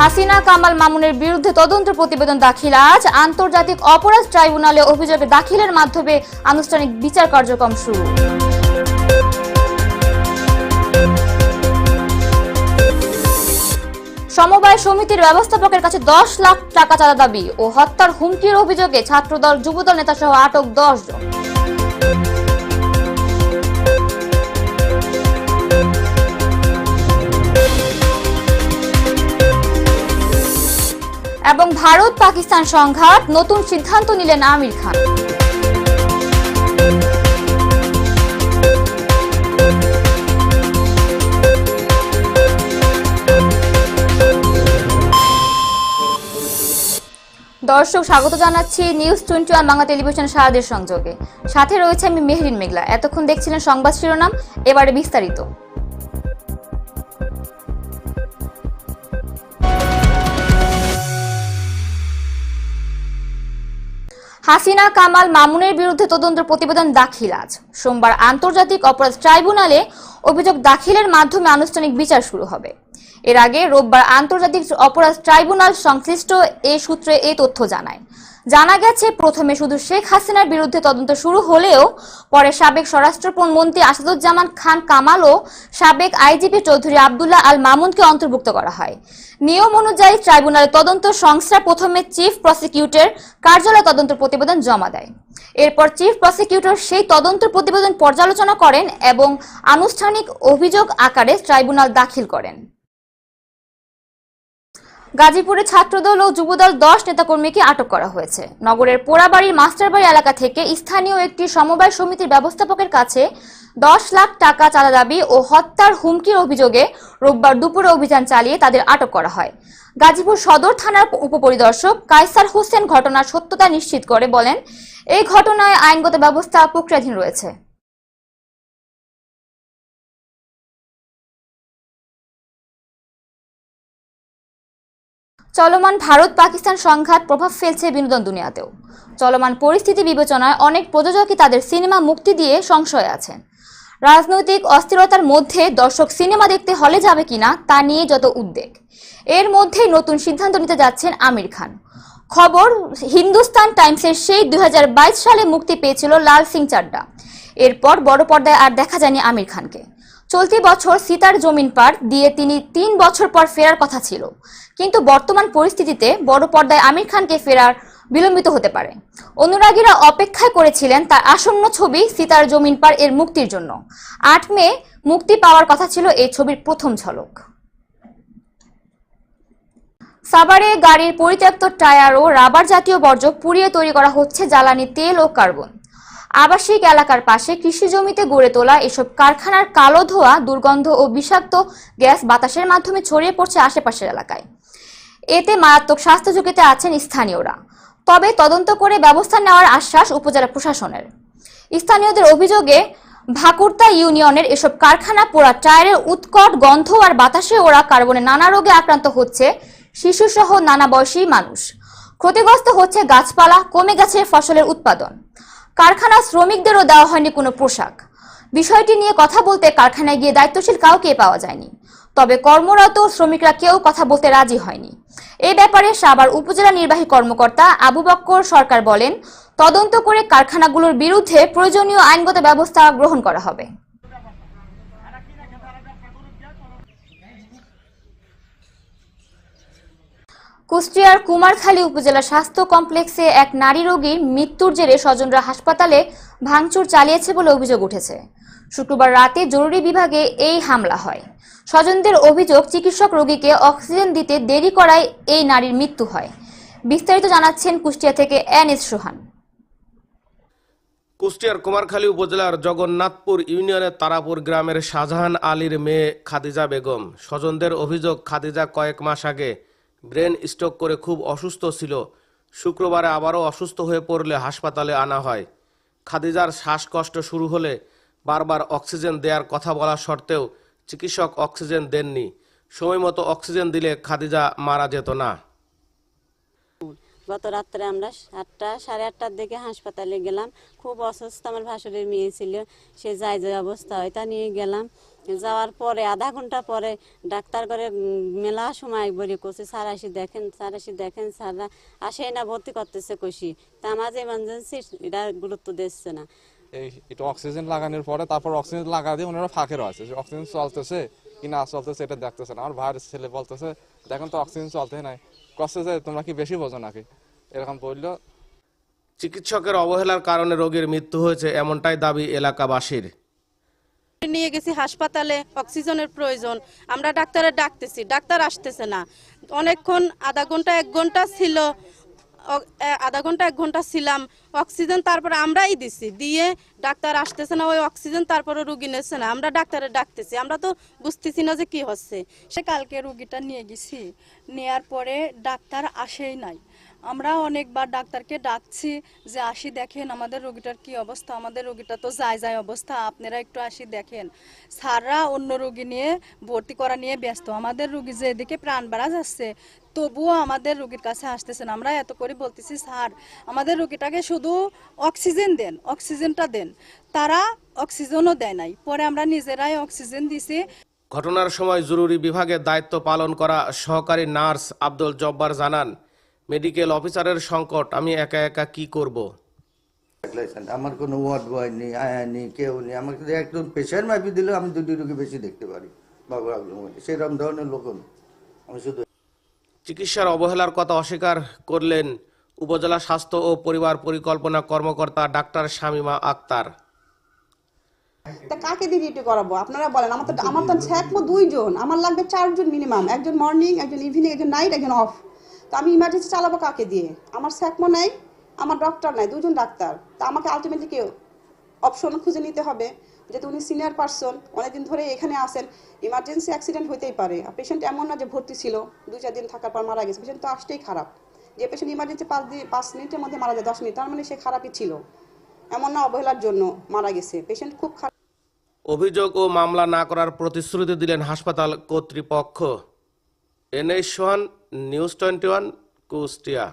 হাসিনা কামাল মামুনের বিরুদ্ধে তদন্ত প্রতিবেদন দাখিল। আজ আন্তর্জাতিক অপরাধ ট্রাইব্যুনালে অভিযোগ দাখিলের মাধ্যমে আনুষ্ঠানিক বিচার কার্যক্রম শুরু। সমবায় সমিতির ব্যবস্থাপকের কাছে দশ লাখ টাকা চাঁদা দাবি ও হত্যার হুমকির অভিযোগে ছাত্রদল, যুবদল নেতা সহ আটক দশ জন। এবং ভারত পাকিস্তান সংঘাত, নতুন সিদ্ধান্ত নিলেন আমির খান। দর্শক, স্বাগত জানাচ্ছি news twenty one Bangla television সারাদের সংযোগে। সাথে রয়েছে আমি মেহরিন মেঘলা। এতক্ষণ দেখছিলেন সংবাদ শিরোনাম, এবারে বিস্তারিত। হাসিনা, কামাল, মামুনের বিরুদ্ধে তদন্ত প্রতিবেদন দাখিল আজ। সোমবার আন্তর্জাতিক অপরাধ ট্রাইব্যুনালে অভিযোগ দাখিলের মাধ্যমে আনুষ্ঠানিক বিচার শুরু হবে। এর আগে রোববার আন্তর্জাতিক অপরাধ ট্রাইব্যুনাল সংশ্লিষ্ট এ সূত্রে এই তথ্য জানায়। জানা গেছে, প্রথমে শুধু শেখ হাসিনার বিরুদ্ধে তদন্ত শুরু হলেও পরে সাবেক স্বরাষ্ট্রমন্ত্রী আসাদুজ্জামান খান কামাল ও সাবেক আইজিপি চৌধুরী আবদুল্লাহ আল মামুনকে অন্তর্ভুক্ত করা হয়। নিয়ম অনুযায়ী ট্রাইব্যুনালের তদন্ত সংস্থা প্রথমে চিফ প্রসিকিউটর কার্যালয় তদন্ত প্রতিবেদন জমা দেয়। এরপর চিফ প্রসিকিউটর সেই তদন্ত প্রতিবেদন পর্যালোচনা করেন এবং আনুষ্ঠানিক অভিযোগ আকারে ট্রাইব্যুনাল দাখিল করেন। গাজীপুরে ছাত্রদল ও যুবদল দশ নেতাকর্মীকে আটক করা হয়েছে। নগরের পোড়াবাড়ির মাস্টারবাড়ি এলাকা থেকে স্থানীয় একটি সমবায় সমিতির ব্যবস্থাপকের কাছে দশ লাখ টাকা চাঁদা দাবি ও হত্যার হুমকির অভিযোগে রোববার দুপুরে অভিযান চালিয়ে তাদের আটক করা হয়। গাজীপুর সদর থানার উপপরিদর্শক কায়সার হোসেন ঘটনার সত্যতা নিশ্চিত করে বলেন, এই ঘটনায় আইনগত ব্যবস্থা প্রক্রিয়াধীন রয়েছে। চলমান ভারত পাকিস্তান সংঘাত প্রভাব ফেলছে বিনোদন দুনিয়াতেও। চলমান পরিস্থিতি বিবেচনায় অনেক প্রযোজকই তাদের সিনেমা মুক্তি দিয়ে সংশয়ে আছেন। রাজনৈতিক অস্থিরতার মধ্যে দর্শক সিনেমা দেখতে হলে যাবে কিনা তা নিয়ে যত উদ্বেগ। এর মধ্যেই নতুন সিদ্ধান্ত নিতে যাচ্ছেন আমির খান। খবর, হিন্দুস্তান টাইমসের সেই দুই হাজার বাইশ সালে মুক্তি পেয়েছিল লাল সিং চাড্ডা। এরপর বড় পর্দায় আর দেখা যায়নি আমির খানকে। চলতি বছর সিতার জমিন পার দিয়ে তিনি তিন বছর পর ফেরার কথা ছিল। কিন্তু বর্তমান পরিস্থিতিতে বড় পর্দায় আমির খানকে ফেরার বিলম্বিত হতে পারে। অনুরাগীরা অপেক্ষায় করেছিলেন তার আসন্ন ছবি সিতার জমিন পার এর মুক্তির জন্য। আট মে মুক্তি পাওয়ার কথা ছিল এই ছবির প্রথম ঝলক। সাভারে গাড়ির পরিত্যক্ত টায়ার ও রাবার জাতীয় বর্জ্য পুড়িয়ে তৈরি করা হচ্ছে জ্বালানি তেল ও কার্বন। আবাসিক এলাকার পাশে কৃষি জমিতে গড়ে তোলা এসব কারখানার কালো ধোয়া, দুর্গন্ধ ও বিষাক্ত গ্যাস বাতাসের মাধ্যমে ছড়িয়ে পড়ছে আশেপাশের এলাকায়। এতে মারাত্মক স্বাস্থ্য ঝুঁকিতে আছেন স্থানীয়রা। তবে তদন্ত করে ব্যবস্থা নেওয়ার আশ্বাস উপজেলা প্রশাসনের। স্থানীয়দের অভিযোগে ভাকুরতা ইউনিয়নের এসব কারখানা পোড়া টায়ারের উৎকট গন্ধ আর বাতাসে ওরা কার্বনে নানা রোগে আক্রান্ত হচ্ছে শিশুসহ নানা বয়সী মানুষ। ক্ষতিগ্রস্ত হচ্ছে গাছপালা, কমে গেছে ফসলের উৎপাদন। কারখানা শ্রমিকদেরও দেওয়া হয়নি কোনো পোশাক। বিষয়টি নিয়ে কথা বলতে কারখানায় গিয়ে দায়িত্বশীল কাউকে পাওয়া যায়নি। তবে কর্মরত শ্রমিকরা কেউ কথা বলতে রাজি হয়নি। এ ব্যাপারে সাবার উপজেলা নির্বাহী কর্মকর্তা আবু বক্কর সরকার বলেন, তদন্ত করে কারখানাগুলোর বিরুদ্ধে প্রয়োজনীয় আইনগত ব্যবস্থা গ্রহণ করা হবে। কুষ্টিয়ার কুমারখালী উপজেলা স্বাস্থ্য কমপ্লেক্সে এক নারী রোগীর মৃত্যুর জেরে স্বজনরা হাসপাতালে ভাঙচুর চালিয়েছে বলে অভিযোগ উঠেছে। শুক্রবার রাতে জরুরি বিভাগে এই হামলা হয়। স্বজনদের অভিযোগ, চিকিৎসক রোগীকে অক্সিজেন দিতে দেরি করায় এই নারীর মৃত্যু হয়। বিস্তারিত জানাচ্ছেন কুষ্টিয়া থেকে এন এস সোহান। কুষ্টিয়ার কুমারখালী উপজেলার জগন্নাথপুর ইউনিয়নের তারাপুর গ্রামের শাহজাহান আলীর মেয়ে খাদিজা বেগম। স্বজনদের অভিযোগ, খাদিজা কয়েক মাস আগে ব্রেন স্ট্রোক করে খুব অসুস্থ ছিল। শুক্রবারে আবারও অসুস্থ হয়ে পড়লে হাসপাতালে আনা হয়। খাদিজার শ্বাসকষ্ট শুরু হলে বারবার অক্সিজেন দেওয়ার কথা বলা সত্ত্বেও চিকিৎসক অক্সিজেন দেননি। সময়মতো অক্সিজেন দিলে খাদিজা মারা যেত না। গত রাত্রে আমরা আটটা সাড়ে আটটার দিকে হাসপাতালে গেলাম। খুব অসুস্থ আমার ভাসুরের মেয়ে ছিল, সে যায় যে অবস্থা হয়, তা নিয়ে গেলাম। যাওয়ার পরে, আধা ঘণ্টা পরে ডাক্তার করে মেলা সময় বলি করছে স্যার, আসি দেখেন, স্যার, আসি দেখেন, স্যাররা আসে না, ভর্তি করতেছে কষি তা আমার যে এমার্জেন্সি এটা গুরুত্ব দিচ্ছে না। এই, এটা অক্সিজেন লাগানোর পরে, তারপর অক্সিজেন লাগা দিয়ে ওনারা ফাঁকে রয়েছে। অক্সিজেন চলতেছে কি না চলতেছে এটা দেখতেছে না। আমার ভাইয়ের ছেলে বলতেছে দেখেন তো অক্সিজেন চলতে নাই। কষ্ট যে তোমরা কি বেশি বোঝো নাকি? এরকম বলল। চিকিৎসকের অবহেলার কারণে রোগীর মৃত্যু হয়েছে এমনটাই দাবি এলাকাবাসীর। নিয়ে গেছি হাসপাতালে অক্সিজেনের প্রয়োজন। আমরা ডাক্তারের ডাকতেছি ডাক্তার আসতেছে না। অনেকক্ষণ আধা ঘণ্টা এক ঘণ্টা ছিল। আধা ঘণ্টা, এক ঘণ্টা ছিলাম। অক্সিজেন তারপরে আমরাই দিছি। দিয়ে ডাক্তার আসতেছে না, ওই অক্সিজেন তারপরে রুগী নিচ্ছে না। আমরা ডাক্তারে ডাকতেছি। আমরা তো বুঝতেছি না যে কি হচ্ছে। সে কালকে রুগীটা নিয়ে গেছি। নেয়ার পরে ডাক্তার আসেই নাই। আমরা অনেকবার ডাক্তারকে ডাকছি যে, আসি দেখেন আমাদের রোগীটার কি অবস্থা। আমাদের রোগীটা তো যায় যায় অবস্থা। আপনারা একটু আসি দেখেন। স্যাররা অন্য রোগী নিয়ে ভর্তি করা নিয়ে ব্যস্ত। আমাদের রুগী যে এদিকে প্রাণ বাড়া যাচ্ছে, তবুও আমাদের রুগীর কাছে আসতেছেন আমরা এত করে বলতেছি, স্যার, আমাদের রুগীটাকে শুধু অক্সিজেন দেন, অক্সিজেনটা দেন। তারা অক্সিজেনও দেয় নাই। পরে আমরা নিজেরাই অক্সিজেন দিছি। ঘটনার সময় জরুরি বিভাগের দায়িত্ব পালন করা সহকারী নার্স আব্দুল জব্বার জানান মেডিকেল অফিসারের সংকট আমি একা একা কি করব। আমার কোনো ওয়ার্ড বয় নেই আয়া নেই কেউ নেই। আমাকে একজন পেশেন্ট মাপি দিলেও আমি দুটি রোগী বেশি দেখতে পারি। বাবু সেরকম ধরনের লোক আমি শুধু চিকিৎসার অবহেলার কথা অস্বীকার করলেন উপজেলা স্বাস্থ্য ও পরিবার পরিকল্পনা কর্মকর্তা ডাক্তার শামিমা আক্তার। তা কাকে দিয়ে ডিউটি করাবো? আপনারা বলেন আমার তো আমার তো দুইজন। আমার লাগবে চারজন মিনিমাম একজন মর্নিং একজন ইভিনিং একজন নাইট একজন অফ তো আমি ইমার্জেন্সি চালাবো কাকে দিয়ে? আমার স্যাকমো নাই, আমার ডক্টর নাই দুজন ডাক্তার। তা আমাকে আলটিমেটলি কেউ অপশন খুঁজে নিতে হবে। যেহেতু উনি সিনিয়র পার্সন অনেকদিন ধরে এখানে আসেন ইমার্জেন্সি অ্যাক্সিডেন্ট হইতেই পারে। আর পেশেন্ট এমন না যে ভর্তি ছিল, দুই চার দিন থাকার পর মারা গেছে। পেশেন্ট তো আসতেই খারাপ। যে পেশেন্ট ইমার্জেন্সি পাঁচ দিন, পাঁচ মিনিটের মধ্যে মারা যায়, দশ মিনিট, তার মানে সে খারাপই ছিল। এমন না অবহেলার জন্য মারা গেছে। পেশেন্ট খুব খারাপ। অভিযোগ ও মামলা না করার প্রতিশ্রুতি দিলেন হাসপাতাল কর্তৃপক্ষ। News twenty one Kushtia.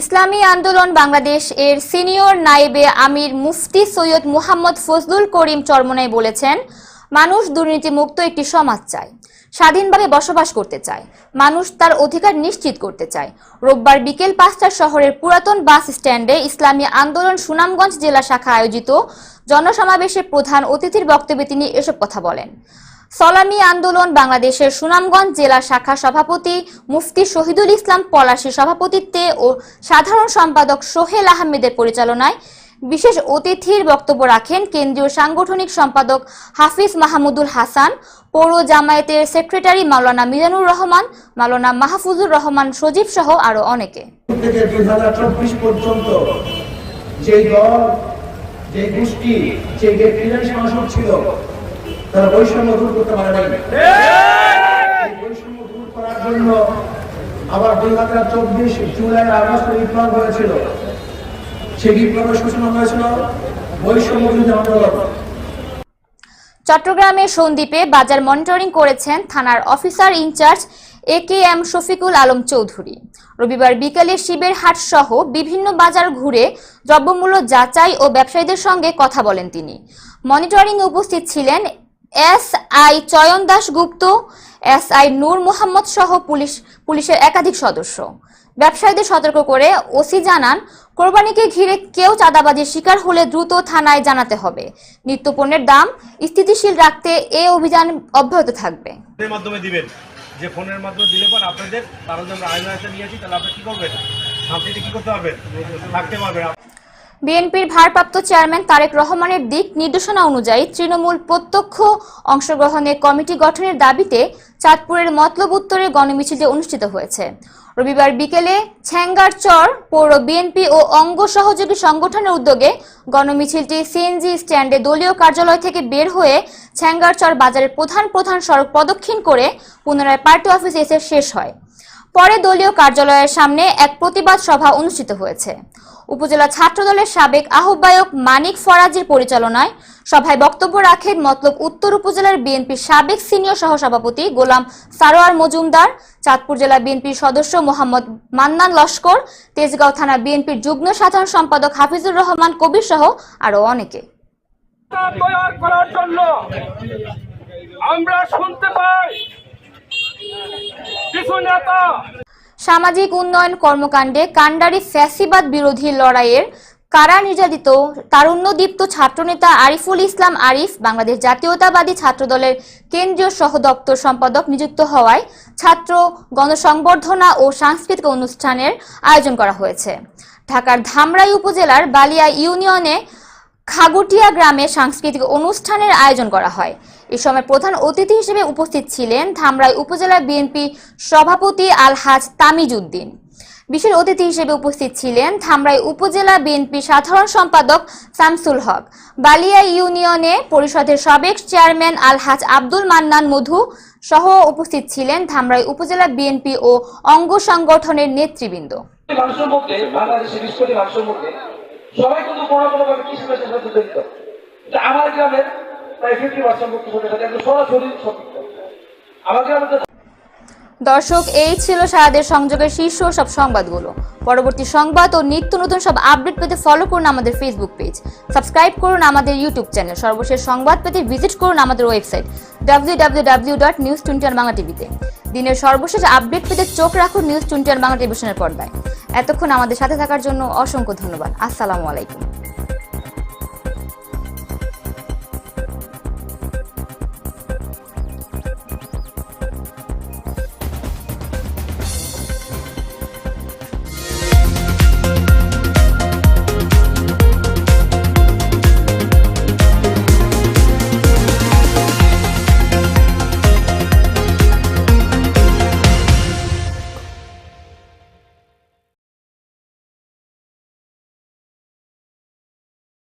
Islami Andolan Bangladesh এর সিনিয়র নাইবে আমির মুফতি সৈয়দ মুহাম্মদ ফজলুল করিম চরমনাই বলেছেন, মানুষ দুর্নীতিমুক্ত একটি সমাজ চায়, স্বাধীনভাবে বসবাস করতে চায়, মানুষ তার অধিকার নিশ্চিত করতে চায়। রোববার বিকেল পাঁচটার শহরের পুরাতন বাস স্ট্যান্ডে ইসলামী আন্দোলন সুনামগঞ্জ জেলা শাখা আয়োজিত জনসমাবেশে প্রধান অতিথির বক্তব্যে তিনি এসব কথা বলেন। সলামি আন্দোলন বাংলাদেশের সুনামগঞ্জ জেলা শাখা সভাপতি মুফতি শহীদুল ইসলাম পলাশীর সভাপতিত্বে ও সাধারণ সম্পাদক সোহেল আহমেদের পরিচালনায় বিশেষ অতিথির বক্তব্য রাখেন কেন্দ্রীয় সাংগঠনিক সম্পাদক হাফিজ মাহমুদুল হাসান, পৌর জামায়াতের সেক্রেটারি মাওলানা মিজানুর রহমান, মাওলানা মাহফুজুর রহমান সজীব সহ আরও অনেকে। যে দল যে গোষ্ঠী যে ব্যক্তিরাই শাসক ছিল তারা বৈষম্য দূর করতে পারে নাই। বৈষম্য দূর করার জন্য আবার দুই হাজার চব্বিশ জুলাই আগস্ট বিপ্লব হয়েছিল। সেই বিপ্লবের সূচনা হয়েছিল বৈষম্য বিরোধী আন্দোলন। চট্টগ্রামের সন্দ্বীপে বাজার মনিটরিং করেছেন থানার officer in charge A K M Shafiqul Alam Chowdhury. রবিবার বিকেলে শিবের হাট সহ বিভিন্ন বাজার ঘুরে দ্রব্যমূল্য যাচাই ও ব্যবসায়ীদের সঙ্গে কথা বলেন তিনি। মনিটরিং উপস্থিত ছিলেন S I Chayan Das Gupta S I Nur Mohammad সহ পুলিশ, পুলিশের একাধিক সদস্য। ব্যবসায়ীদের সতর্ক করে ওসি জানান, কোরবানিকে ঘিরে কেউ চাঁদাবাজির শিকার হলে দ্রুত থানায় জানাতে হবে। নিত্যপণ্যের দাম স্থিতিশীল রাখতে এ অভিযান অব্যাহত থাকবে। মাধ্যমে দিবেন। যে ফোনের মাধ্যমে দিলে পর আপনাদের আমরা নিয়েছি তাহলে কি করবেন? কি করতে পারবেন? থাকতে পারবেন। বিএনপির ভারপ্রাপ্ত চেয়ারম্যান তারেক রহমানের দিক নির্দেশনা অনুযায়ী তৃণমূল প্রত্যক্ষ অংশগ্রহণে কমিটি গঠনের দাবিতে চাঁদপুরের মতলব উত্তরে গণমিছিলটি অনুষ্ঠিত হয়েছে। রবিবার বিকেলে ছ্যাঙ্গারচর পৌর বিএনপি ও অঙ্গ সহযোগী সংগঠনের উদ্যোগে গণমিছিলটি সিএনজি স্ট্যান্ডে দলীয় কার্যালয় থেকে বের হয়ে ছ্যাঙ্গারচর বাজারের প্রধান প্রধান সড়ক প্রদক্ষিণ করে পুনরায় পার্টি অফিসে এসে শেষ হয়। পরে দলীয় কার্যালয়ের সামনে এক প্রতিবাদ সভা অনুষ্ঠিত হয়েছে। উপজেলা ছাত্রদলের সাবেক আহ্বায়ক মানিক ফরাজির পরিচালনায় সভায় বক্তব্য রাখেন মতলব উত্তর উপজেলার বিএনপির সাবেক সিনিয়র সহসভাপতি গোলাম সারোয়ার মজুমদার, চাঁদপুর জেলা বিএনপির সদস্য মোহাম্মদ মান্নান লস্কর, তেজগাঁও থানা বিএনপির যুগ্ম সাধারণ সম্পাদক হাফিজুর রহমান কবির সহ আরও অনেকে। আমরা শুনতে পাই সামাজিক উন্নয়ন কর্মকাণ্ডে কাণ্ডারি ফ্যাসিবাদ বিরোধী লড়াইয়ের কারা নির্যাতিত তারুণ্যদীপ্ত ছাত্রনেতা আরিফুল ইসলাম আরিফ, বাংলাদেশ জাতীয়তাবাদী ছাত্রদলের কেন্দ্রীয় সহ দপ্তর সম্পাদক নিযুক্ত হওয়ায় ছাত্র গণসংবর্ধনা ও সাংস্কৃতিক অনুষ্ঠানের আয়োজন করা হয়েছে। ঢাকার ধামরাই উপজেলার বালিয়া ইউনিয়নে খাগুটিয়া গ্রামে সাংস্কৃতিক অনুষ্ঠানের আয়োজন করা হয়। এ সময় প্রধান অতিথি হিসেবে উপস্থিত ছিলেন ধামরাই উপজেলা বিএনপি সভাপতি আলহাজ তামিজউদ্দিন। বিশেষ অতিথি হিসেবে উপস্থিত ছিলেন ধামরাই উপজেলা বিএনপি সাধারণ সম্পাদক শামসুল হক, বালিয়া ইউনিয়নে পরিষদের সাবেক চেয়ারম্যান আলহাজ আব্দুল মান্নান মধু সহ উপস্থিত ছিলেন ধামরাই উপজেলা বিএনপি ও অঙ্গ সংগঠনের নেতৃবৃন্দ। আমার গ্রামের দর্শক, এই ছিল সারাদের সংযোগের শীর্ষ সব সংবাদগুলো। পরবর্তী সংবাদ ও নিত্য নতুন সব আপডেট পেতে ফলো করুন আমাদের ফেসবুক পেজ সাবস্ক্রাইব করুন আমাদের ইউটিউব চ্যানেল সর্বশেষ সংবাদ পেতে ভিজিট করুন আমাদের website W dot news Bangla টিভিতে দিনের সর্বশেষ আপডেট পেতে চোখ রাখুন নিউজ টোয়েন্টি বাংলা টেলিভিশনের পর্দায়। এতক্ষণ আমাদের সাথে থাকার জন্য অসংখ্য ধন্যবাদ। আসসালামু আলাইকুম।